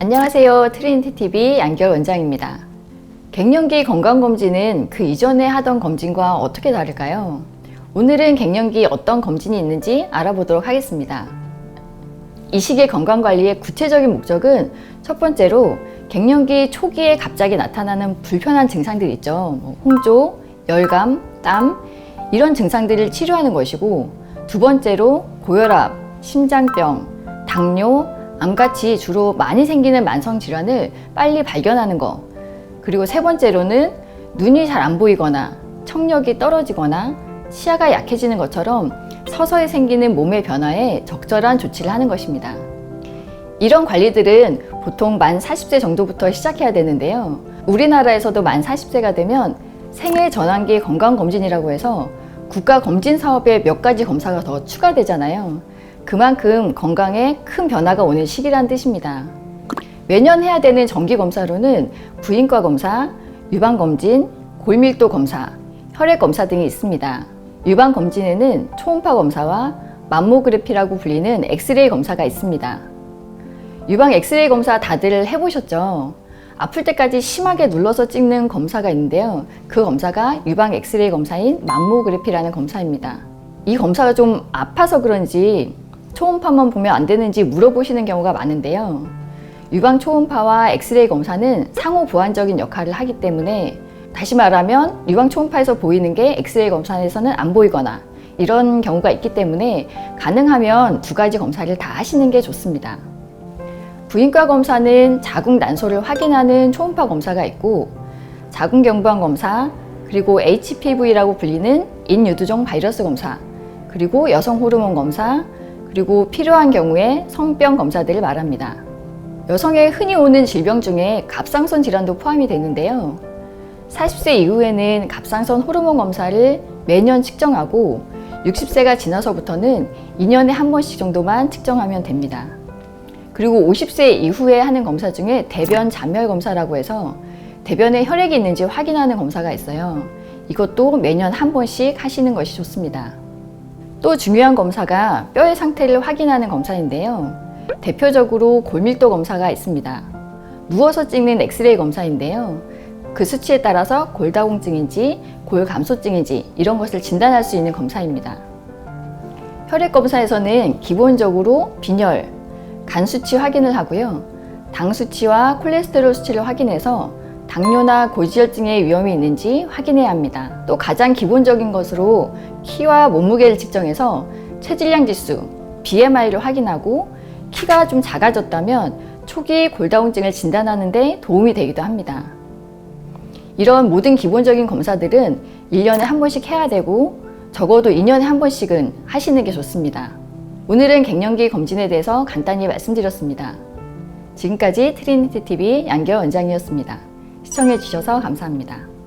안녕하세요. 트리니티 TV 양결 원장입니다. 갱년기 건강검진은 그 이전에 하던 검진과 어떻게 다를까요? 오늘은 갱년기 어떤 검진이 있는지 알아보도록 하겠습니다. 이 시기의 건강관리의 구체적인 목적은 첫 번째로 갱년기 초기에 갑자기 나타나는 불편한 증상들 있죠. 뭐 홍조, 열감, 땀 이런 증상들을 치료하는 것이고 두 번째로 고혈압, 심장병, 당뇨, 암같이 주로 많이 생기는 만성 질환을 빨리 발견하는 것. 그리고 세 번째로는 눈이 잘 안 보이거나 청력이 떨어지거나 시야가 약해지는 것처럼 서서히 생기는 몸의 변화에 적절한 조치를 하는 것입니다. 이런 관리들은 보통 만 40세 정도부터 시작해야 되는데요. 우리나라에서도 만 40세가 되면 생애 전환기 건강검진이라고 해서 국가 검진 사업에 몇 가지 검사가 더 추가되잖아요. 그만큼 건강에 큰 변화가 오는 시기란 뜻입니다. 매년 해야 되는 정기 검사로는 부인과 검사, 유방 검진, 골밀도 검사, 혈액 검사 등이 있습니다. 유방 검진에는 초음파 검사와 맘모그래피라고 불리는 엑스레이 검사가 있습니다. 유방 엑스레이 검사 다들 해보셨죠? 아플 때까지 심하게 눌러서 찍는 검사가 있는데요. 그 검사가 유방 엑스레이 검사인 맘모그래피라는 검사입니다. 이 검사가 좀 아파서 그런지 초음파만 보면 안 되는지 물어보시는 경우가 많은데요. 유방 초음파와 엑스레이 검사는 상호 보완적인 역할을 하기 때문에 다시 말하면 유방 초음파에서 보이는 게 엑스레이 검사에서는 안 보이거나 이런 경우가 있기 때문에 가능하면 두 가지 검사를 다 하시는 게 좋습니다. 부인과 검사는 자궁 난소를 확인하는 초음파 검사가 있고 자궁 경부암 검사 그리고 HPV라고 불리는 인유두종 바이러스 검사 그리고 여성 호르몬 검사 그리고 필요한 경우에 성병 검사들을 말합니다. 여성에 흔히 오는 질병 중에 갑상선 질환도 포함이 되는데요. 40세 이후에는 갑상선 호르몬 검사를 매년 측정하고 60세가 지나서부터는 2년에 한 번씩 정도만 측정하면 됩니다. 그리고 50세 이후에 하는 검사 중에 대변 잔멸 검사라고 해서 대변에 혈액이 있는지 확인하는 검사가 있어요. 이것도 매년 한 번씩 하시는 것이 좋습니다. 또 중요한 검사가 뼈의 상태를 확인하는 검사인데요. 대표적으로 골밀도 검사가 있습니다. 누워서 찍는 엑스레이 검사인데요. 그 수치에 따라서 골다공증인지 골감소증인지 이런 것을 진단할 수 있는 검사입니다. 혈액 검사에서는 기본적으로 빈혈, 간 수치 확인을 하고요. 당 수치와 콜레스테롤 수치를 확인해서 당뇨나 고지혈증의 위험이 있는지 확인해야 합니다. 또 가장 기본적인 것으로 키와 몸무게를 측정해서 체질량 지수, BMI를 확인하고 키가 좀 작아졌다면 초기 골다공증을 진단하는 데 도움이 되기도 합니다. 이런 모든 기본적인 검사들은 1년에 한 번씩 해야 되고 적어도 2년에 한 번씩은 하시는 게 좋습니다. 오늘은 갱년기 검진에 대해서 간단히 말씀드렸습니다. 지금까지 트리니티 TV 양결 원장이었습니다. 시청해 주셔서 감사합니다.